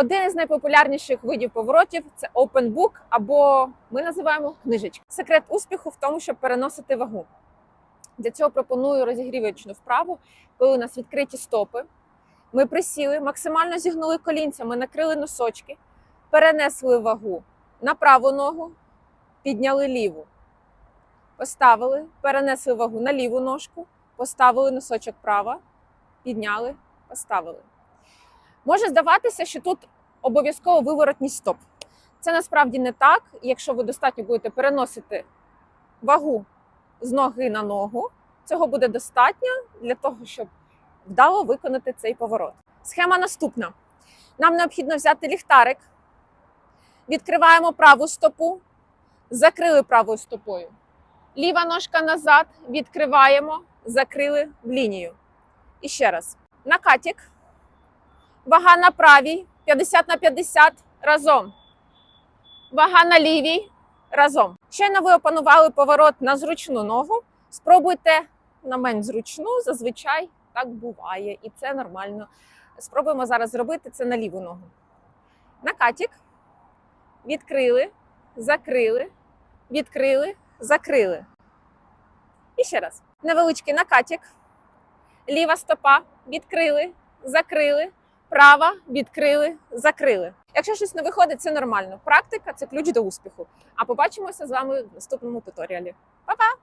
Один із найпопулярніших видів поворотів це open book, або ми називаємо книжечки. Секрет успіху в тому, щоб переносити вагу. Для цього пропоную розігрівочну вправу, коли у нас відкриті стопи. Ми присіли, максимально зігнули колінця, ми накрили носочки, перенесли вагу на праву ногу, підняли ліву. Поставили, перенесли вагу на ліву ножку, поставили носочок права, підняли, поставили. Може здаватися, що тут обов'язково виворотність стоп. Це насправді не так. Якщо ви достатньо будете переносити вагу з ноги на ногу, цього буде достатньо для того, щоб вдало виконати цей поворот. Схема наступна: нам необхідно взяти ліхтарик, відкриваємо праву стопу, закрили правою стопою. Ліва ножка назад, відкриваємо, закрили в лінію. І ще раз. Накатік. Вага на правій 50 на 50 разом. Вага на лівій разом. Щойно ви опанували поворот на зручну ногу. Спробуйте на менш зручну, зазвичай так буває, і це нормально. Спробуємо зараз зробити це на ліву ногу. Накатік. Відкрили, закрили, відкрили, закрили. І ще раз. Невеличкий накатік. Ліва стопа. Відкрили, закрили. Права відкрили, закрили. Якщо щось не виходить, це нормально. Практика це ключ до успіху. А побачимося з вами в наступному туторіалі. Па-па!